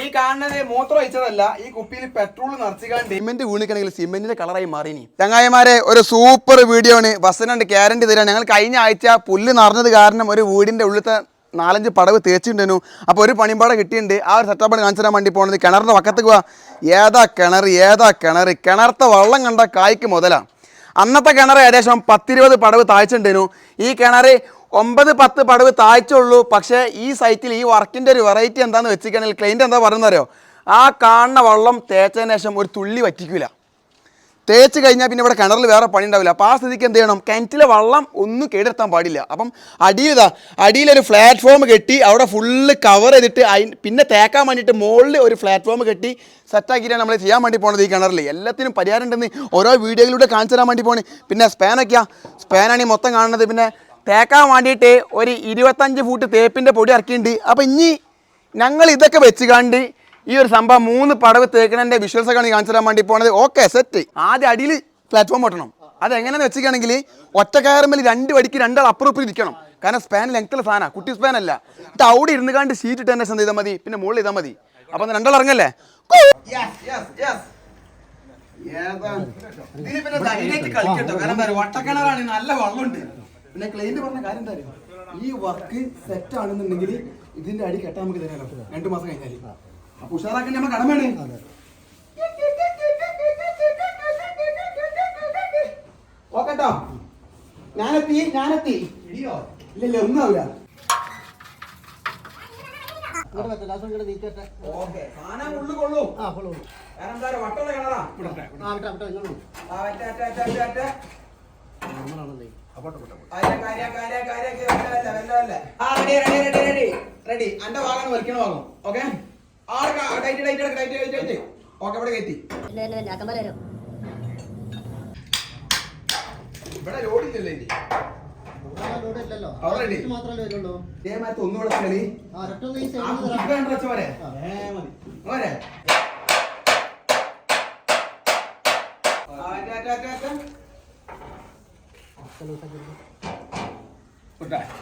ഈ കാണുന്നത് മൂത്രം ഒഴിച്ചതല്ല ഈ കുപ്പിയിൽ പെട്രോൾ നിറച്ചുകാണ്ട് സിമെന്റ് വീണിക്കണെങ്കിൽ സിമെന്റിന്റെ കളറായി മാറിനി ചങ്ങായിമാരെ ഒരു സൂപ്പർ വീഡിയോ ആണ്. വസനുണ്ട് ഗ്യാരണ്ടി തരാൻ ഞങ്ങൾ കഴിഞ്ഞ ആഴ്ച പുല്ല് നിറഞ്ഞത് കാരണം ഒരു വീടിന്റെ ഉള്ളിലത്തെ നാലഞ്ച് പടവ് തേച്ചിട്ടുണ്ടായിരുന്നു. അപ്പോൾ ഒരു പണിമ്പാട കിട്ടിയിട്ടുണ്ട്. ആ ഒരു സെറ്റപ്പ് കാണിച്ചു തരാൻ വേണ്ടി പോണത്. കിണറിന്റെ പക്കത്ത് പോവാ. ഏതാ കിണർ? ഏതാ കിണർ? കിണർത്ത വള്ളം കണ്ട കായ്ക്ക് മുതലാണ് അന്നത്തെ കിണർ ഏകദേശം പത്തിരുപത് പടവ് താഴ്ചയുണ്ടായിരുന്നു ഈ കിണർ ഒമ്പത് പത്ത് പടവ് താഴ്ചയുള്ളൂ പക്ഷേ ഈ സൈറ്റിൽ ഈ വർക്കിന്റെ ഒരു വെറൈറ്റി എന്താണെന്ന് വെച്ചിട്ടുണ്ടെങ്കിൽ ക്ലൈന്റ് എന്താ പറയുന്നത് അറിയോ ആ കാണുന്ന വെള്ളം തേച്ചതിന് ശേഷം ഒരു തുള്ളി വറ്റിക്കില്ല തേച്ച് കഴിഞ്ഞാൽ പിന്നെ ഇവിടെ കിണറിൽ വേറെ പണി ഉണ്ടാവില്ല അപ്പോൾ ആ സ്ഥിതിക്ക് എന്ത് ചെയ്യണം? കിണറ്റിലെ വെള്ളം ഒന്നും കേടെടുത്താൻ പാടില്ല. അപ്പം അടിയിലാ അടിയിലൊരു പ്ലാറ്റ്ഫോം കെട്ടി അവിടെ ഫുള്ള് കവർ ചെയ്തിട്ട് അതിന് പിന്നെ തേക്കാൻ വേണ്ടിയിട്ട് മുകളിൽ ഒരു പ്ലാറ്റ്ഫോം കെട്ടി സെറ്റാക്കിയിട്ടാണ് നമ്മൾ ചെയ്യാൻ വേണ്ടി പോണത് ഈ കിണറിൽ എല്ലാത്തിനും പരിഹാരം ഉണ്ടെന്ന് ഓരോ വീഡിയോയിലൂടെ കാണിച്ചു തരാൻ വേണ്ടി പോണേ. പിന്നെ സ്പാനൊക്കെയാ സ്പാനാണ് ഈ മൊത്തം കാണുന്നത്. പിന്നെ തേക്കാൻ വേണ്ടിയിട്ട് ഒരു ഇരുപത്തഞ്ച് ഫൂട്ട് തേപ്പിന്റെ പൊടി ഇറക്കിയിട്ടുണ്ട്. അപ്പോൾ ഇനി ഞങ്ങൾ ഇതൊക്കെ വെച്ച് കണ്ട് ഈ ഒരു സംഭവം മൂന്ന് പടവ് തേക്കണതിന്റെ വിഷ്വൽസ് ഒക്കെ കാണിച്ചു തരാൻ വേണ്ടി പോണത്. ഓക്കെ സെറ്റ് ആദ്യം അടിയിൽ പ്ലാറ്റ്ഫോം വെട്ടണം അതെങ്ങനെയാണെന്ന് വെച്ചിട്ടാണെങ്കിൽ ഒറ്റ കയറുമ്പോൾ രണ്ട് വടിക്ക് രണ്ടാൾ അപ്പുറപ്പിൽ ഇരിക്കണം. കാരണം സ്പാൻ ലെങ്ത്തുള്ള സാധനമാണ് കുട്ടി സ്പാൻ അല്ല. എന്നിട്ട് അവിടെ ഇരുന്ന് കണ്ട് സീറ്റ് ഇട്ട് തന്നെ ചെയ്താൽ മതി? പിന്നെ മുകളിൽ ചെയ്താൽ മതി. അപ്പം രണ്ടാൾ ഇറങ്ങല്ലേ? വട്ടക്കിണറാണ് നല്ല വെള്ളമുണ്ട്. പിന്നെ പറഞ്ഞ കാര്യം ഈ വർക്ക് സെറ്റ് ആണെന്നുണ്ടെങ്കിൽ ഇതിന്റെ അടി കെട്ടാൻ നമുക്ക് തരാനോ രണ്ടു മാസം കഴിഞ്ഞാൽ. അപ്പൊ ഉഷാറാക്കാൻ നമ്മൾ കടമയാണ്. ഓക്കെട്ടോ? ഞാനെത്തി ഞാനെത്തി. ഇല്ല ഇല്ല ഒന്നും ആവില്ല റെഡി. അന്റെ വാഗാണ് വലിക്കണ ഭാഗം. ഓക്കെ? ഓക്കെ ഇവിടെ കയറ്റി. ലോഡില്ലല്ലോ ഇനി. ഒന്നും കളി പോരെ പോരെ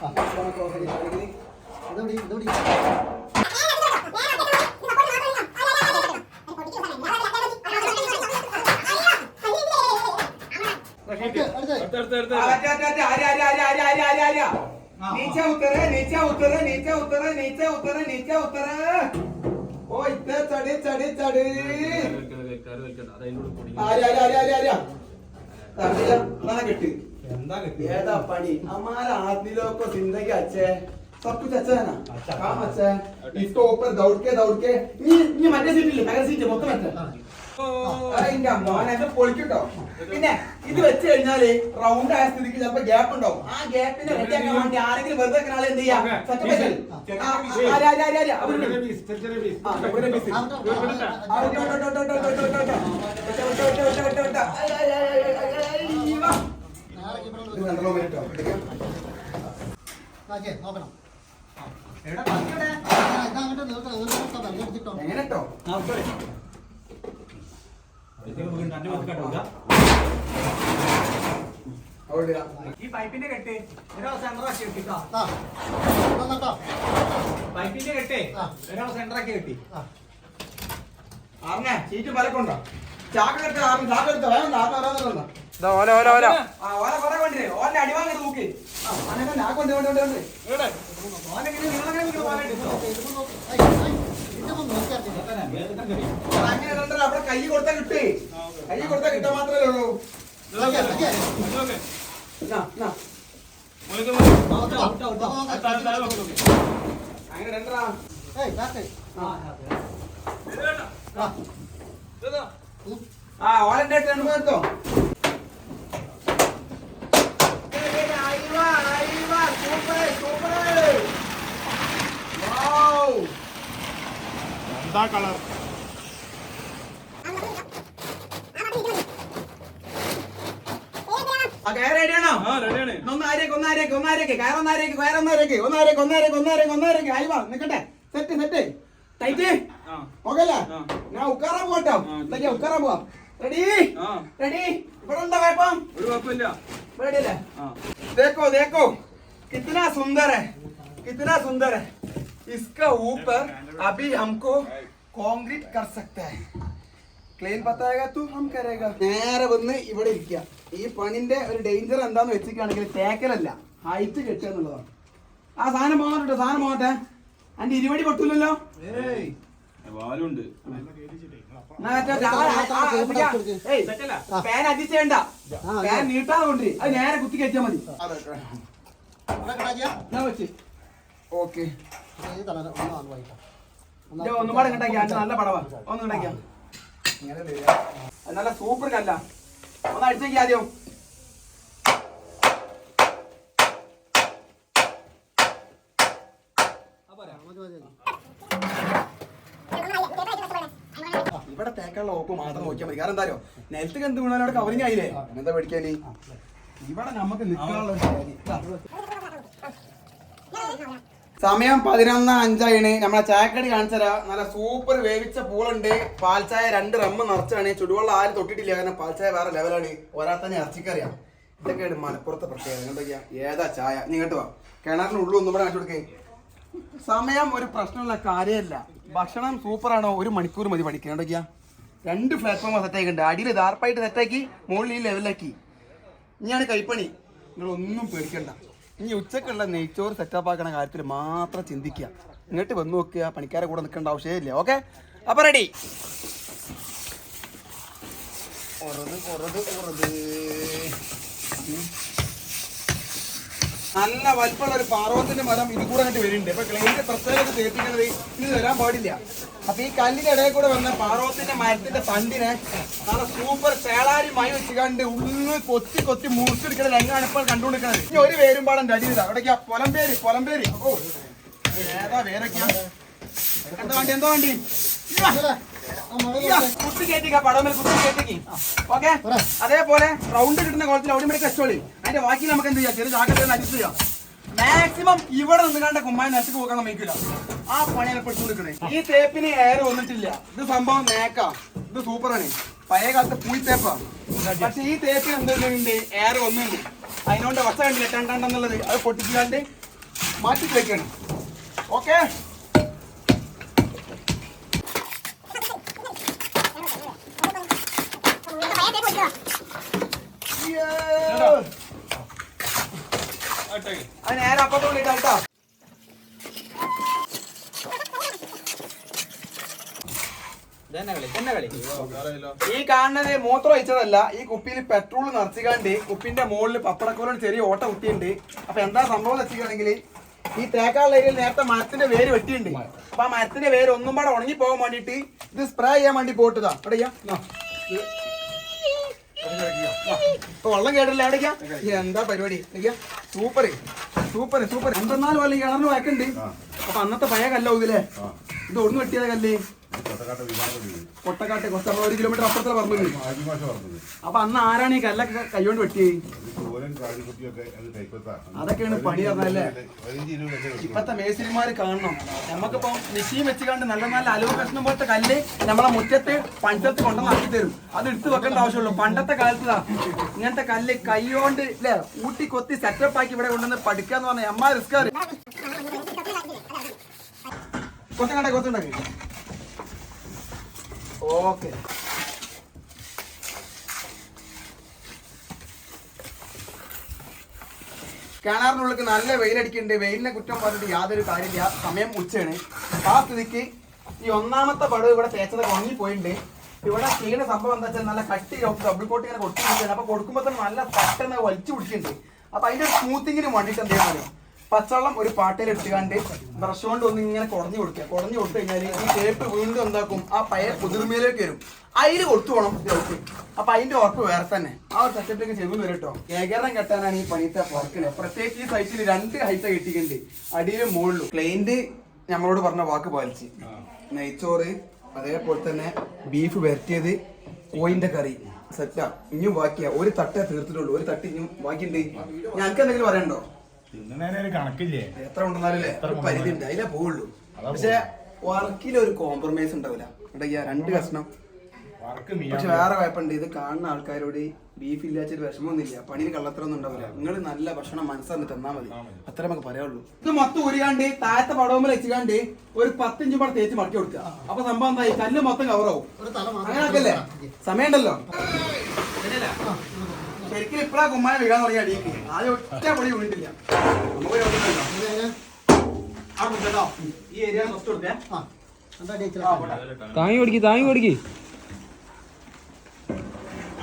ആ, नीचे उतरे नीचे उतरे नीचे उतरे नीचे उतरे नीचे उतरे ഓ ഇത്ത ചടി ചടി ചടി ആര്യ ആര്യ ആര്യ ആര്യ ആര്യ തടിയ അതാണ് കെട്ട് എന്താ കിട്ടി ഏതാ പണി हमारा आदमियों को जिंदगी अच्छे सब कुछ अच्छा है ना काम अच्छा है इसको ऊपर दौड़ के दौड़ के നീ നീ മറ്റേ സീറ്റില്ലേ മറ്റേ സീറ്റ് മൊത്തം മറ്റേ അതിന്റെ മോനെ പൊളിക്കട്ടോ പിന്നെ ഇത് വെച്ച് കഴിഞ്ഞാൽ റൗണ്ട് ആയ സ്ഥിതിക്ക് ചിലപ്പോ ഗ്യാപ്പ് ഉണ്ടാവും ആ ഗ്യാപ്പിനെ റെഡിയാക്കാൻ വേണ്ടി ആരെങ്കിലും വെറുതെ ആളെ എന്ത് ചെയ്യാം എങ്ങനെ കേട്ടോ രണ്ട് പേർക്ക് കെട്ടില്ല അവിടെ ഇടാം. ഈ പൈപ്പിന്റെ കെട്ട് ഒരാൾ സെന്റർ ആക്കി കെട്ടിട്ടോ പൈപ്പിന്റെ കെട്ടേ ഒരാൾ സെന്റർ ആക്കി കെട്ടി ആറിനെ സീറ്റ് പലക്കുണ്ടോ? ചാക്ക് കെട്ട് ആറിന് ചാക്ക് എടുത്തോ വേണ്ട ആറിന് വരാൻ ഓല ഓല ഓല. ആ ഓനെ കുറെ കൊണ്ടിരേ ഓനെ അടിവാങ്ങി നോക്കി ആ ഓനെ കൊണ്ട് ആ കൊണ്ട് കൊണ്ട് കൊണ്ട് കൊണ്ട്. ഓനെങ്ങനെ നിങ്ങളെങ്ങനെ പോലെ എടുത്തോ അങ്ങനെ അവിടെ കൈ കൊടുത്താ കിട്ടേ കൈ കൊടുത്താ കിട്ടാൻ മാത്രമേ ഉള്ളൂ. അങ്ങനെ രണ്ടര ആ അടുത്ത് രണ്ട് പേർത്തോ എന്താ കളർ എന്താ കളർ? ഒന്നാരേക്ക് ഒന്നാരേക്ക് ഒന്നാരേക്ക് ഓക്കല്ലേ ഞാൻ ഉക്കാറാൻ പോട്ടോ എന്തൊക്കെയാ ഉക്കാറാൻ പോവാം. റെഡി റെഡി ഇവിടെ ഉണ്ടോ കുഴപ്പം? ഒരു കുഴപ്പമില്ല. റെഡി അല്ലേ? ദേക്കോ ദേക്കോ. കിത്തന സുന്ദര കിത്തന സുന്ദര इसका ऊपर अभी हमको കോൺക്രീറ്റ് कर सकता है ക്ലീൻ പത്തായക തൂ ഹം കരേഗ നേരെ വന്ന് ഇവിടെ ഇരിക്കുക ഈ പണിന്റെ ഒരു ഡേഞ്ചർ എന്താന്ന് വെച്ചിട്ടാണെങ്കിൽ തേക്കലല്ല ഹൈറ്റ് കെട്ടുക എന്നുള്ളതാണ് ആ സാധനം പോകട്ടെ സാധനം പോകട്ടെ അതിന്റെ ഇരുപടി പൊട്ടൂലല്ലോ വാലുണ്ട് എന്നാ മറ്റേ ചാ- ആ, ആ, പിടിക്കാം. ഏയ്, ഫാൻ adjust ചെയ്യണ്ട ഫാൻ നീട്ടാതെ കൊണ്ട് അത് നേരെ കുത്തി കയറ്റിയാ മതി എന്നാ വെച്ച് ഓക്കെ ഒന്നും പാടെ ഇങ്ങോട്ടേക്ക് അത് നല്ല പടവാ. ഒന്നും നല്ല സൂപ്പർ കല്ല. ഒന്ന് അടിച്ചേക്ക് ആദ്യം. ഇവിടെ തേക്കാനുള്ള ഓപ്പ് മാത്രം നോക്കിയാൽ മതി. കാരണം എന്തായാലും നിലത്തേക്ക് എന്ത് വീണാലും അവിടെ കവറിങ് ആയില്ലേ? എന്താ പേടിക്കാൻ ഇവിടെ നമുക്ക് നിൽക്കാനുള്ള. സമയം പതിനൊന്ന് അഞ്ചായിണ് നമ്മളെ ചായക്കടി കാണിച്ചരാ. നല്ല സൂപ്പർ വേവിച്ച പൂളുണ്ട്. പാൽച്ചായ രണ്ട് റമ്മ് നിറച്ചാണ്. ചുടുവെള്ളം ആരും തൊട്ടിട്ടില്ല. കാരണം പാൽച്ചായ വേറെ ലെവലാണ് ഒരാൾ തന്നെ ഇറച്ചിക്കറിയാം. ഇതൊക്കെയാണ് മലപ്പുറത്തെ പ്രത്യേകത. എന്തൊക്കെയാ ഏതാ ചായ? നീ ഇങ്ങോട്ട് വാ. കിണറിന് ഉള്ളു ഒന്നും കൂടെ കാണിച്ചു കൊടുക്കേ. സമയം ഒരു പ്രശ്നമുള്ള കാര്യമല്ല. ഭക്ഷണം സൂപ്പറാണോ ഒരു മണിക്കൂർ മതി പഠിക്കാൻ. എന്തൊക്കെയാ രണ്ട് പ്ലാറ്റ്ഫോം സെറ്റ് ആക്കിയിട്ടുണ്ട് അടിയിൽ ദാർപ്പായിട്ട് സെറ്റാക്കി മുകളിൽ ഈ ലെവലാക്കി ഇനിയാണ് കൈപ്പണി. നിങ്ങളൊന്നും പേടിക്കണ്ട. ഇനി ഉച്ചക്കുള്ള നെയ്ച്ചോറ് സെറ്റപ്പ് ആക്കണ കാര്യത്തിൽ മാത്രം ചിന്തിക്കുക. ഇങ്ങോട്ട് വന്നു നോക്കുക പണിക്കാരെ കൂടെ നിൽക്കേണ്ട ആവശ്യമില്ല ഓക്കെ അപ്പൊ റെഡി ഉറത് ഉറത് ഉം. നല്ല വലിപ്പമുള്ള ഒരു പാർവത്തിന്റെ മരം ഇത് കൂടെ അങ്ങോട്ട് വരുന്നുണ്ട്. അപ്പൊ ക്ലൈന്റ് പ്രത്യേകത തേപ്പിക്കുന്നത് ഇത് വരാൻ പാടില്ല. അപ്പൊ ഈ കല്ലിന്റെ ഇടയിൽ കൂടെ വന്ന പാർവത്തിന്റെ മരത്തിന്റെ തണ്ടിനെ നല്ല സൂപ്പർ ചേളാരി മൈ വെച്ച് കണ്ട് ഉള്ളിൽ കൊത്തി കൊത്തി മുറിച്ചെടുക്കുന്ന രംഗാണ് ഇപ്പോൾ കണ്ടുകൊണ്ടിരിക്കുന്നത്. ഇനി ഒരു വേരും പാടം അടി ചെയ്താ അവിടേക്കാ പൊലമ്പേരി പൊലമ്പേരി. ഓ ഏതാ വേരൊക്കെയാ എന്താ വണ്ടി എന്താ വണ്ടി? കുത്തി കയറ്റിക്ക പടമേൽ കുത്തി കയറ്റിക്ക്. ഓക്കെ അതേപോലെ റൗണ്ട് കിട്ടുന്ന കോളത്തിൽ അവിടെ മേടിക്ക് വെച്ചോളി അതിന്റെ ബാക്കി നമുക്ക് എന്ത് ചെയ്യാം? ചെറിയ ജാഗ്രത അഡ്ജസ്റ്റ് ചെയ്യാം. മാക്സിമം ഇവിടെ നിന്ന് കണ്ട കുമ്മായ നശിക്ക് പോക്കാൻ സമ്മതിക്കില്ല ആ പണിയാണ് ഇപ്പോൾ കൊടുക്കണേ ഈ തേപ്പിന് എയർ വന്നിട്ടില്ല. ഇത് സംഭവം നേക്കാ ഇത് സൂപ്പറാണ് പഴയ കാലത്ത് പൂയി തേപ്പാ പക്ഷെ ഈ തേപ്പിന് എന്തുണ്ട് എയർ ഒന്നുണ്ട് അതിനോണ്ട് വസ്ത്രം കണ്ടില്ല. രണ്ടെന്നുള്ളത് അത് പൊട്ടിക്കാണ്ട് മാറ്റി തേക്കാണ് ഓക്കെ അപ്പുറത്ത് കൊണ്ടിട്ടാ കേട്ടോ ഈ കാണുന്നത് മൂത്രം ഒഴിച്ചതല്ല ഈ കുപ്പിയിൽ പെട്രോൾ നിറച്ചുകാണ്ട് കുപ്പിന്റെ മുകളിൽ പപ്പടക്കോലും ചെറിയ ഓട്ട കുത്തിയുണ്ട്. അപ്പൊ എന്താ സംഭവം വെച്ചിട്ടുണ്ടെങ്കിൽ ഈ ഏരിയയിൽ നേരത്തെ മരത്തിന്റെ വേര് വെട്ടിയുണ്ട്. അപ്പൊ ആ മരത്തിന്റെ വേര് ഒന്നും പാടെ ഉണങ്ങി പോകാൻ വേണ്ടിട്ട് ഇത് സ്പ്രേ ചെയ്യാൻ വേണ്ടി പോട്ടതാ. ഇപ്പൊ വെള്ളം കേട്ടില്ല എവിടേക്കാ എന്താ പരിപാടി? Super super super. എന്തെന്നാലും വല്ല ഈ കിണറിന് വഴക്കുണ്ട്. അപ്പൊ അന്നത്തെ പഴയ കല്ലാവും ഇതില്ലേ ഇത് ഒടിഞ്ഞു വെട്ടിയത് കല്ല്. കൊട്ടക്കാട്ട് കുറച്ച് നമ്മൾ ഒരു കിലോമീറ്റർ അപ്പുറത്തെ പറഞ്ഞു അപ്പൊ അന്ന് ആരാണ് ഈ കല്ലൊക്കെ കൈകൊണ്ട് വെട്ടിയത് അതൊക്കെയാണ് പണി പറഞ്ഞല്ലേ ഇപ്പത്തെ മേസിരിമാര് കാണണം. നമുക്കിപ്പോ മിഷീൻ വെച്ചുകൊണ്ട് നല്ല നല്ല അലുവ കഷ്ണം പോലത്തെ കല്ല് നമ്മളെ മുറ്റത്ത് പഞ്ചത്ത് കൊണ്ടുവന്ന് ആക്കി തരും. അത് എടുത്തു വെക്കേണ്ട ആവശ്യമുള്ളൂ. പണ്ടത്തെ കാലത്താ ഇങ്ങനത്തെ കല്ല് കൈകൊണ്ട് ഇല്ലേ ഊട്ടി കൊത്തി സെറ്റപ്പ് ആക്കി ഇവിടെ കൊണ്ടുവന്ന് പഠിക്കാന്ന് പറഞ്ഞ അമ്മ റിസ്ക് കൊത്തങ്ങട്ടെ കൊത്തുണ്ടാക്കി ഓക്കെ കിണറിനുള്ളിൽ നല്ല വെയിലടിക്കുന്നുണ്ട്. വെയിലിനെ കുറ്റം പറഞ്ഞിട്ട് യാതൊരു കാര്യമില്ല. സമയം ഉച്ചയാണ്. ആ സ്ഥിതിക്ക് ഈ ഒന്നാമത്തെ പടവ് ഇവിടെ തേച്ചത് ഉണങ്ങി പോയിട്ടുണ്ട് ഇവിടെ ചെയ്യുന്ന സംഭവം എന്താ വെച്ചാൽ നല്ല കട്ടി ഡബിൾ കോട്ട് ഇങ്ങനെ കൊടുത്തിട്ടുണ്ട് അപ്പൊ കൊടുക്കുമ്പോൾ തന്നെ നല്ല പെട്ടെന്ന് വലിച്ചു പിടിച്ചിട്ടുണ്ട്. അപ്പൊ അതിന്റെ സ്മൂത്തിങ്ങിന് വേണ്ടിയിട്ട് എന്തെങ്കിലും പച്ചവെള്ളം ഒരു പാട്ടയിൽ എടുത്തുകാണ്ട് ബ്രഷ് കൊണ്ട് ഒന്ന് ഇങ്ങനെ കുറഞ്ഞു കൊടുക്കുക. കുറഞ്ഞു കൊടുത്തു കഴിഞ്ഞാൽ ഈ ടേപ്പ് വീണ്ടും എന്താക്കും? ആ പയർ പുതിർമയിലേക്ക് വരും. അതിൽ കൊടുത്തു പോകണം ഇതൊക്കെ അപ്പൊ അതിന്റെ ഉറപ്പ് വേറെ തന്നെ. ആ ഒരു സെറ്റപ്പിലേക്ക് ചെവി വരും കേട്ടോ ഏകരണം കെട്ടാനാണ് ഈ പണിത്തെ വർക്കിന്. പ്രത്യേകിച്ച് ഈ സൈറ്റിൽ രണ്ട് ഹൈറ്റ കിട്ടിയിട്ടുണ്ട്. അടിയിലും മുകളിലും. ക്ലൈന്റ് നമ്മളോട് പറഞ്ഞ വാക്ക് പാലിച്ച്. നെയ്ച്ചോറ് അതേപോലെ തന്നെ ബീഫ് വരട്ടിയത് കോയിന്റെ കറി. സെറ്റാ ഇനിയും ബാക്കിയാ. ഒരു തട്ടേ തീർത്തിട്ടുള്ളൂ. ഒരു തട്ട് ഇനിയും ബാക്കിയുണ്ട്. ഞങ്ങൾക്ക് എന്തെങ്കിലും പറയണ്ടോ തിന്നണേനൊരു കണക്കില്ലേ? എത്ര ഉണ്ടെന്നാലല്ലേ ഒരു പരിധി ഉണ്ട് അതിലേ പോവുള്ളൂ. പക്ഷെ വർക്കിൽ ഒരു കോംപ്രമൈസ് ഉണ്ടാവില്ല. രണ്ട് കഷ്ണം. വർക്ക് പക്ഷെ വേറെ കുഴപ്പമുണ്ട്. ഇത് കാണുന്ന ആൾക്കാരോട് ബീഫ് ഇല്ലാച്ചൊരു വിഷമമൊന്നുമില്ല. പണിയിൽ കള്ളത്തരൊന്നും ഉണ്ടാവില്ല. നിങ്ങൾ നല്ല ഭക്ഷണം മനസ്സറിഞ്ഞ് തന്നാ മതി. അത്ര നമുക്ക് പറയാനുള്ളൂ. ഇത് മൊത്തം ഉരുകാണ്ട് താഴത്തെ പടവുമ്പോൾ വെച്ചുകാണ്ട് ഒരു പത്തിഞ്ച് പടം തേച്ച് മടക്കി കൊടുക്കുക. അപ്പൊ സംഭവം എന്തായി? കല്ല് മൊത്തം കവറാവും അങ്ങനെ ആക്കല്ലേ സമയമുണ്ടല്ലോ. ശരിക്കും ഇപ്പഴാ കുമ്മാനം വീഴാൻ തുടങ്ങിയ അടിയിക്ക് ആദ്യം ഒറ്റ പൊടി വീണിട്ടില്ല നമുക്ക് ഒരു ഒന്നുമില്ല. ആ കുട്ടിട്ടോ ഈ ഏരിയ ഫസ്റ്റ് കൊടുത്തേ. ആ. പോട്ടെ. താങ്ങി കൊടുക്കി താങ്ങി കൊടുക്കി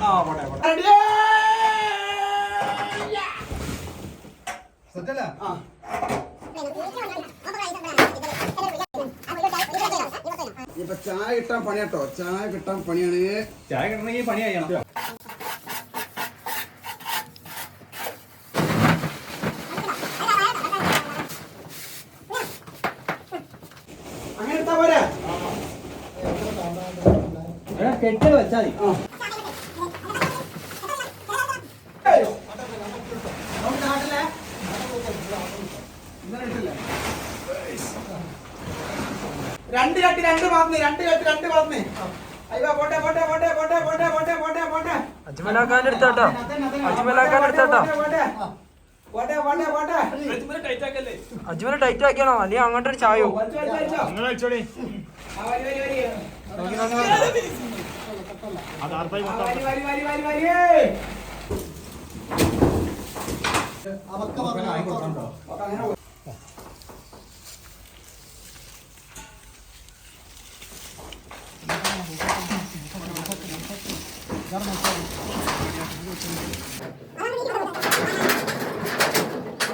ആ പോട്ടെ? ആ. ഇപ്പൊ ചായ കിട്ടാൻ പണിയാട്ടോ. ചായ കിട്ടാൻ പണിയാണ് ചായ കിട്ടണമെങ്കിൽ പണി കഴിയണം അങ്ങനെ എടുത്താ പോരാ കെട്ടിയത് വെച്ചാൽ മതി? രണ്ട് കട്ടി രണ്ട് പാർന്ന് രണ്ട് കട്ടി രണ്ട് പാർന്ന് അയ്യോ പോട്ടെ പോട്ടെ പോട്ടെ പോട്ടെ പോട്ടെ പോട്ടെ പോട്ടെ പോട്ടെ. ಅದು ಅರ್ಧ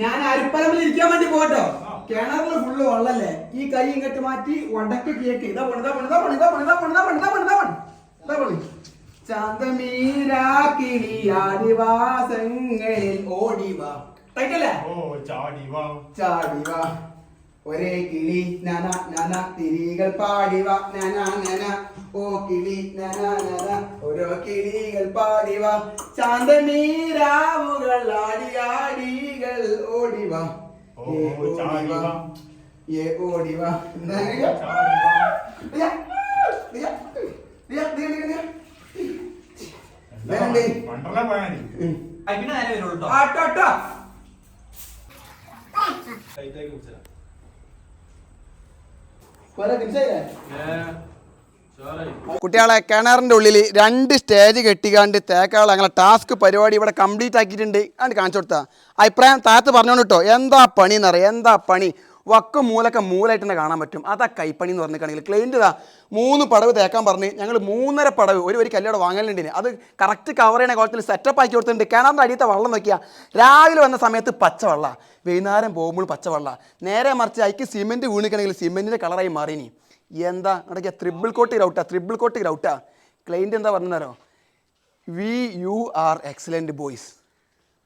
ഞാൻ അരിപ്പറമ്പിൽ ഇരിക്കാൻ വേണ്ടി പോട്ടോ കിണറിൽ ഫുള്ള് വെള്ളല്ലേ? ഈ കൈ ഇങ്ങോട്ട് മാറ്റി വടക്ക് കേക്ക് ഇതാ പണിതാ പണിതാ പണിതാ പണിതാ പണിതാ പണിതാ പണിതാ പണി ഇതാ പണി ചന്തമീരാക്കിളി ആദിവാസങ്ങളിൽ ഓടിവാ ടൈറ്റല്ലേ ഓ ചാടിവാ ഒരേ കിളി നന നന തിരികൾ പാടിവ നന നന. ഓ കിളി നന നന. കിളികൾ പാടിവ. ചാന്തമീരാവുകൾ ആടിയാടികൾ ഓടിവ. ഏ ഓടിവ. കുറെ ദിവസമായില്ലേ കുട്ടികളെ കിണറിന്റെ ഉള്ളിൽ രണ്ട് സ്റ്റേജ് കെട്ടിക്കാണ്ട് തേക്കാളെ ഞങ്ങളെ ടാസ്ക് പരിപാടി ഇവിടെ കംപ്ലീറ്റ് ആക്കിയിട്ടുണ്ട്. അത് കാണിച്ചു കൊടുത്താ. അഭിപ്രായം താത്ത് പറഞ്ഞോണ്ട് കേട്ടോ എന്താ പണി എന്നറിയാം. എന്താ പണി? വക്ക് മൂലൊക്കെ മൂലായിട്ട് തന്നെ കാണാൻ പറ്റും. അതാ കൈപ്പണി എന്ന് പറഞ്ഞിട്ടാണെങ്കിൽ ക്ലൈന്റ് മൂന്ന് പടവ് തേക്കാൻ പറഞ്ഞ് ഞങ്ങൾ മൂന്നര പടവ് ഒരു ഒരു കല്ലോടെ വാങ്ങലുണ്ടിന് അത് കറക്റ്റ് കവർ ചെയ്യണ കുളത്തിൽ സെറ്റപ്പ് ആക്കി കൊടുത്തിട്ടുണ്ട്. കിണറിന്റെ അടിയത്തെ വെള്ളം നോക്കിയാൽ രാവിലെ വന്ന സമയത്ത് പച്ചവെള്ള. വൈകുന്നേരം പോകുമ്പോൾ പച്ചവെള്ള. നേരെ മറിച്ച് അതിക്ക് സിമെന്റ് വീണിക്കണമെങ്കിൽ സിമെന്റിന്റെ കളറായി മാറിനി എന്താ? ഇടയ്ക്ക് ത്രിബിൾ കോട്ട് ഗ്രൗട്ടാ ത്രിബിൾ കോട്ട് ഗ്രൗട്ടാ ക്ലൈന്റ് എന്താ പറഞ്ഞോ we you are excellent boys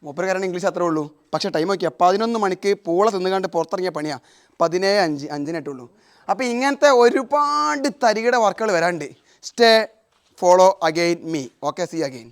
മൂപ്പര് കാരണം ഇംഗ്ലീഷ് അത്രേ ഉള്ളൂ. പക്ഷേ ടൈം നോക്കിയാൽ പതിനൊന്ന് മണിക്ക് പൂള തിന്നുകാണ്ട് പുറത്തിറങ്ങിയ പണിയാ. പതിനേഴ് അഞ്ച് അഞ്ചിനെട്ടുള്ളൂ അപ്പോൾ ഇങ്ങനത്തെ ഒരുപാട് തരികിട വർക്കുകൾ വരാണ്ട്. Stay follow again me okay see again